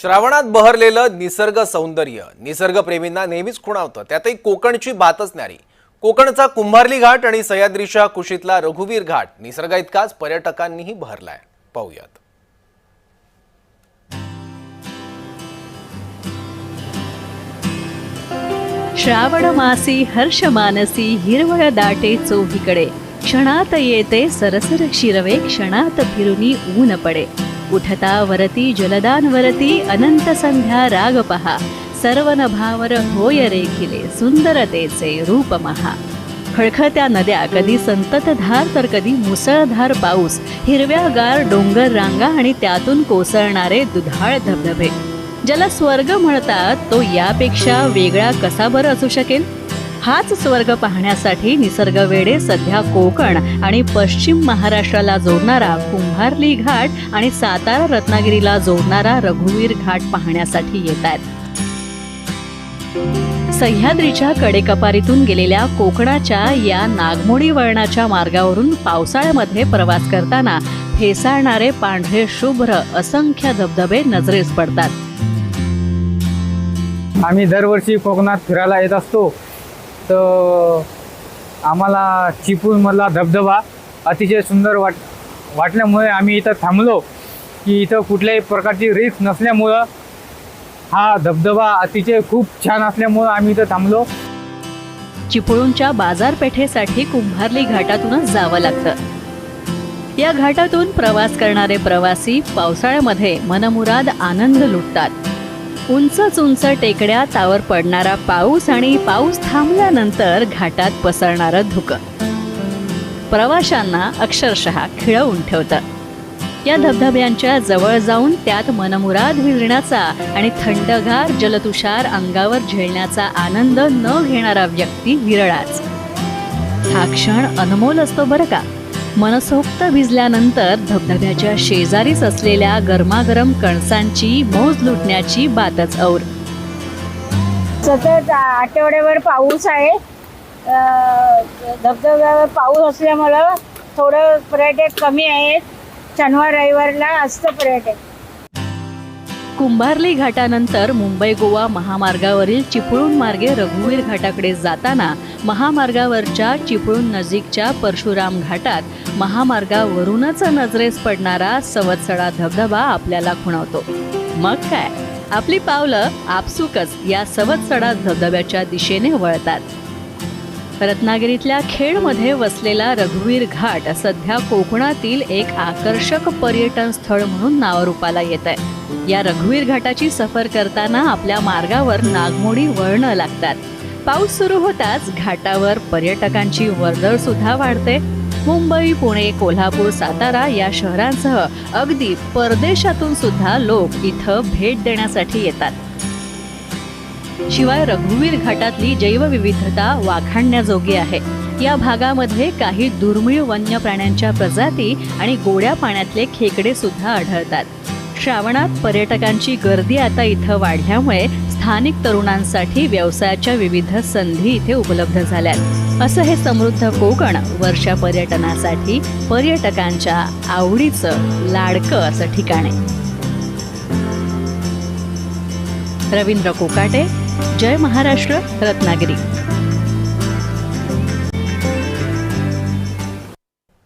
श्रावणात बहरलेलं निसर्ग सौंदर्य निसर्गप्रेमींना नेहमीच खुणावतं. त्यातही कोकणची बातच न्यारी. कोकणचा कुंभारली घाट आणि सह्याद्रीच्या कुशीतला रघुवीर घाट निसर्गाइतकाच पर्यटकांनीही बहरलाय. पाहूयात. श्रावण मासी हर्ष मानसी हिरवळ दाटे चोहीकडे. क्षणात येते सरसर शिरवे क्षणात फिरुनी ऊन पडे. उठता वरती जलदानवरती अनंत संध्या राग पहा सर्व नभावर होय रेखिले सुंदरतेचे रूप महा खळखळत्या नद्या कधी संततधार तर कधी मुसळधार पाऊस. हिरव्यागार डोंगर रांगा आणि त्यातून कोसळणारे दुधाळ धबधबे. ज्याला स्वर्ग म्हणतात तो यापेक्षा वेगळा कसा बरं असू शकेल? हाच स्वर्ग पाहण्यासाठी निसर्गवेडे सध्या कोकण आणि पश्चिम महाराष्ट्राला जोडणारा कुंभारली घाट आणि सातारा रत्नागिरीला जोडणारा रघुवीर घाट पाहण्यासाठी येत आहेत. सह्याद्रीच्या कडेकपारीतून गेलेल्या कोकणाच्या या नागमोडी वळणाच्या मार्गावरून पावसाळ्यामध्ये प्रवास करताना फेसाळणारे पांढरे शुभ्र असंख्य धबधबे नजरेस पडतात. आम्ही दरवर्षी कोकणात फिरायला येत असतो. तर आम्हाला चिपळूणमधला धबधबा अतिशय सुंदर वाट वाटल्यामुळे आम्ही इथं थांबलो की इथं कुठल्याही प्रकारची रिस्क नसल्यामुळं हा धबधबा अतिशय खूप छान असल्यामुळं आम्ही इथं थांबलो. चिपळूणच्या बाजारपेठेसाठी कुंभारली घाटातूनच जावं लागतं. या घाटातून प्रवास करणारे प्रवासी पावसाळ्यामध्ये मनमुराद आनंद लुटतात. उंचच उंच टेकड्या तावर पडणारा पाऊस आणि पाऊस थांबल्यानंतर घाटात पसरणारं धुकं. प्रवाशांना अक्षरशः खिळवून ठेवतं. या धबधब्यांच्या जवळ जाऊन त्यात मनमुराद भिजण्याचा आणि थंडगार जलतुषार अंगावर झेलण्याचा आनंद न घेणारा व्यक्ती विरळाच. हा क्षण अनमोल असतो बरं का? मनसोक्त भिजल्यानंतर धबधब्याच्या शेजारीच असलेल्या गरमागरम कणसांची मौज लुटण्याची बातच और सतत आठवड्यावर पाऊस आहे. धबधब्यावर पाऊस असल्यामुळं थोडं पर्यटक कमी आहेत. शनिवार रविवारला असतं पर्यटक. कुंभारली घाटानंतर मुंबई गोवा महामार्गावरील चिपळूण मार्गे रघुवीर घाटाकडे जाताना महामार्गावरच्या चिपळूण नजीकच्या परशुराम घाटात महामार्गावरूनच नजरेस पडणारा सवत्सडा धबधबा आपल्याला खुणवतो. मग काय? आपली पावलं आपसुकच या सवत्सडा धबधब्याच्या दिशेने वळतात. रत्नागिरीतल्या खेडमध्ये वसलेला रघुवीर घाट सध्या कोकणातील एक आकर्षक पर्यटन स्थळ म्हणून नावरूपाला येत आहे या रघुवीर घाटाची सफर करताना आपल्या मार्गावर नागमोडी वळणं लागतात. पाऊस सुरू होताच घाटावर पर्यटकांची वर्दळ सुद्धा वाढते. मुंबई पुणे कोल्हापूर सातारा या शहरांसह अगदी परदेशातून सुद्धा लोक इथं भेट देण्यासाठी येतात. शिवाय रघुवीर घाटातली जैवविविधता वाखाणण्याजोगी आहे. या भागामध्ये काही दुर्मिळ वन्य प्राण्यांच्या प्रजाती आणि गोड्या पाण्यातले खेकडे सुद्धा आढळतात. श्रावणात पर्यटकांची गर्दी आता इथं वाढल्यामुळे स्थानिक तरुणांसाठी व्यवसायाच्या विविध संधी इथे उपलब्ध झाल्यात. असं हे समृद्ध कोकण वर्षा पर्यटनासाठी पर्यटकांच्या आवडीचं लाडकं असं ठिकाण आहे. रवींद्र कोकाटे जय महाराष्ट्र रत्नागिरी.